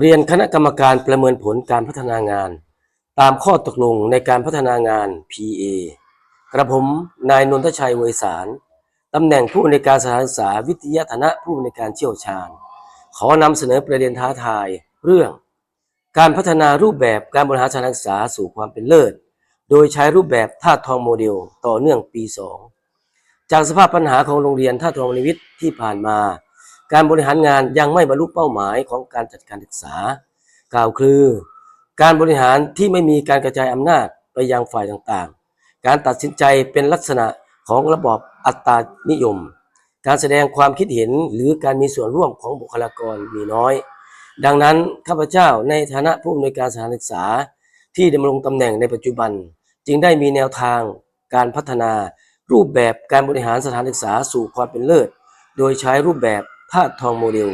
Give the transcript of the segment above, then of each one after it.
เรียนคณะกรรมการประเมินผลการพัฒนางาน ตามข้อตกลงในการพัฒนางาน PA กระผมนายนนทชัยเวสารตำแหน่งผู้ในการสถานศึกษาวิทยาฐานะผู้ในการเชี่ยวชาญ ขอนำเสนอประเด็นท้าทายเรื่อง การพัฒนารูปแบบการบริหารสถานศึกษาสู่ความเป็นเลิศ โดยใช้รูปแบบท่าทองโมเดลต่อเนื่องปี 2 จากสภาพปัญหาของโรงเรียนท่าทองวรรณวิทย์ที่ผ่านมา การบริหารงานยังไม่บรรลุเป้าหมายของการจัดการศึกษา กล่าวคือ การบริหารที่ไม่มีการกระจายอำนาจไปยังฝ่ายต่างๆ การตัดสินใจเป็นลักษณะของระบอบอัตตานิยม การแสดงความคิดเห็นหรือการมีส่วนร่วมของบุคลากรมีน้อย ดังนั้นข้าพเจ้าในฐานะผู้อำนวยการสถานศึกษา ที่ดำรงตำแหน่งในปัจจุบัน จึงได้มีแนวทางการพัฒนารูปแบบการบริหารสถานศึกษาสู่ความเป็นเลิศ โดยใช้รูปแบบ ท่าทองโมเดล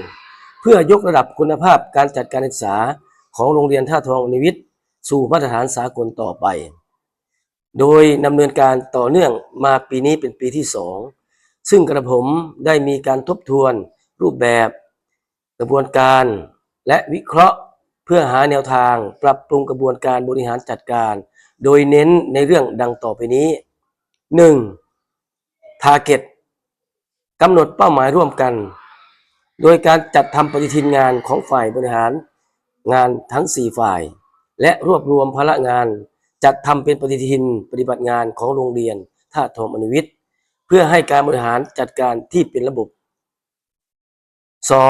เพื่อยกระดับคุณภาพการจัดการศึกษาของโรงเรียนท่าทองนิวิทย์สู่มาตรฐานสากลต่อไป โดยดำเนินการต่อเนื่องมาปีนี้เป็นปีที่สองซึ่งกระผมได้มีการทบทวนรูปแบบ กระบวนการและวิเคราะห์เพื่อหาแนวทางปรับปรุงกระบวนการบริหารจัดการ โดยเน้นในเรื่องดังต่อไปนี้ 1. Target กำหนดเป้าหมายร่วมกัน โดยการจัดทำปฏิทินงานของฝ่ายบริหารงานทั้ง 4 ฝ่าย และรวบรวมภาระงาน จัดทำเป็นปฏิทินปฏิบัติงานของโรงเรียนท่าทองอนุวิทย์ เพื่อให้การบริหารจัดการที่เป็นระบบ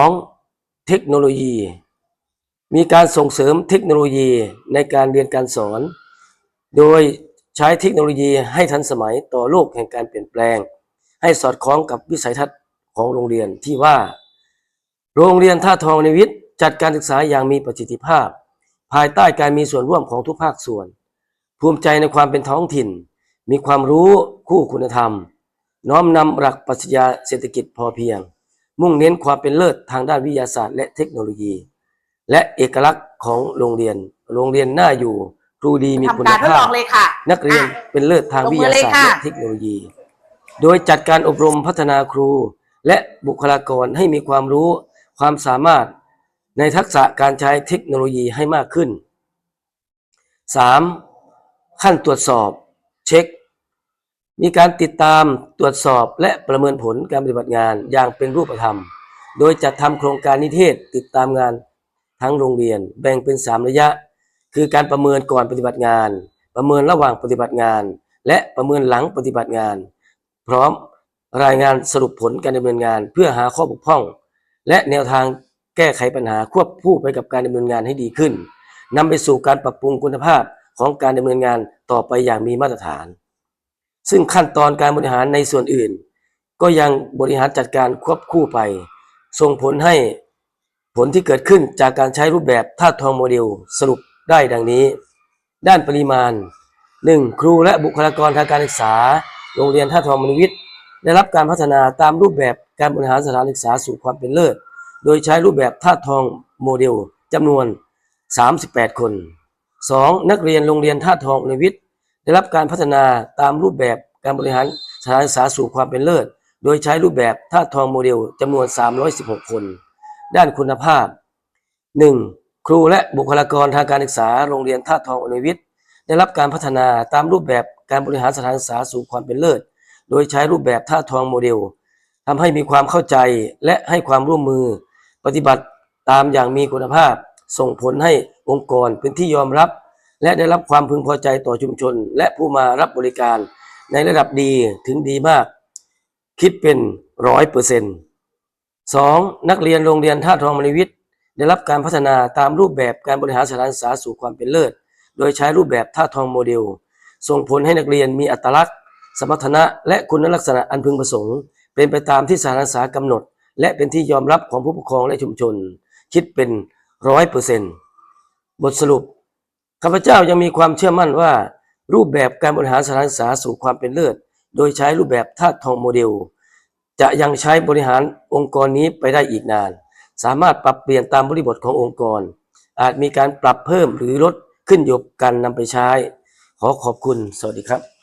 2. เทคโนโลยี มีการส่งเสริมเทคโนโลยีในการเรียนการสอน โดยใช้เทคโนโลยีให้ทันสมัยต่อโลกแห่งการเปลี่ยนแปลง ให้สอดคล้องกับวิสัยทัศน์ของโรงเรียนที่ว่า โรงเรียนท่าทองในวิทย์จัดการศึกษาอย่างมีประสิทธิภาพ ภายใต้การมีส่วนร่วมของทุกภาคส่วน ภูมิใจในความเป็นท้องถิ่น มีความรู้คู่คุณธรรม น้อมนำหลักปรัชญาเศรษฐกิจพอเพียง มุ่งเน้นความเป็นเลิศทางด้านวิทยาศาสตร์และเทคโนโลยี และเอกลักษณ์ของโรงเรียน โรงเรียนน่าอยู่ครูดีมีคุทำณการทดภาลอพงเลยค่ะนักเรียนอะเป็นเลิศทางวิทยาศาสตร์ลงมือเลยค่ะและเทคโนโลยี โดยจัดการอบรมพัฒนาครู และบุคลากรให้มีความรู้ ความสามารถในทักษะการใช้เทคโนโลยีให้มากขึ้น 3. ขั้นตรวจสอบเช็ค มีการติดตามตรวจสอบและประเมินผลการปฏิบัติงานอย่างเป็นรูปธรรม โดยจัดทำโครงการนิเทศติดตามงานทั้งโรงเรียน แบ่งเป็น 3 ระยะ คือการประเมินก่อนปฏิบัติงาน ประเมินระหว่างปฏิบัติงาน และประเมินหลังปฏิบัติงาน พร้อมรายงานสรุปผลการดำเนินงาน เพื่อหาข้อบกพร่อง และแนวทางแก้ไขปัญหาควบคู่ไปกับการดำเนินงานให้ดีขึ้นนำไปสู่การปรับปรุงคุณภาพของการดำเนินงานต่อไปอย่างมีมาตรฐาน ซึ่งขั้นตอนการบริหารในส่วนอื่น ก็ยังบริหารจัดการควบคู่ไป ส่งผลให้ผลที่เกิดขึ้นจากการใช้รูปแบบท่าทองโมเดลสรุปได้ดังนี้ ด้านปริมาณ 1. ครูและบุคลากรทางการศึกษา โรงเรียนท่าทองมนุวิทย์ ได้รับการพัฒนาตามรูปแบบ การบริหารสถานศึกษาสู่ความเป็นเลิศ โดยใช้รูปแบบท่าทองโมเดลจำนวน 38 คน 2. นักเรียนโรงเรียนท่าทองมนุวิทย์ได้รับการพัฒนาตามรูปแบบการบริหารสถานศึกษาสู่ความเป็นเลิศ โดยใช้รูปแบบท่าทองโมเดลจำนวน 316 คน ด้านคุณภาพ 1. ครูและบุคลากรทางการศึกษาโรงเรียนท่าทองอนุวิทย์ได้รับการพัฒนาตามรูปแบบการบริหารสถานศึกษาสู่ความเป็นเลิศ โดยใช้รูปแบบท่าทองโมเดล ทำให้มีความเข้าใจและให้ความร่วมมือ ปฏิบัติตามอย่างมีคุณภาพ ส่งผลให้องค์กรเป็นที่ยอมรับ และได้รับความพึงพอใจต่อชุมชน และผู้มารับบริการ ในระดับดีถึงดีมาก คิดเป็นร้อยเปอร์เซ็นต์ 2. นักเรียนโรงเรียนท่าทองมณีวิทย์ ได้รับการพัฒนาตามรูปแบบการบริหารสถานศึกษาสู่ความเป็นเลิศ โดยใช้รูปแบบท่าทองโมเดล ส่งผลให้นักเรียนมีอัตลักษณ์ สมรรถนะและคุณลักษณะอันพึงประสงค์ เป็นไปตามที่สานศึกษากำหนด และเป็นที่ยอมรับของผู้ปกครองและชุมชน คิดเป็นร้อยเปอร์เซ็นต์บทสรุปข้าพเจ้ายังมีความเชื่อมั่นว่า รูปแบบการบริหารสถานศึกษาสู่ความเป็นเลิศ โดยใช้รูปแบบธาตุทองโมเดล จะยังใช้บริหารองค์กรนี้ไปได้อีกนาน สามารถปรับเปลี่ยนตามบริบทขององค์กร อาจมีการปรับเพิ่มหรือลดขึ้นอยู่กับการนำไปใช้ ขอขอบคุณ สวัสดีครับ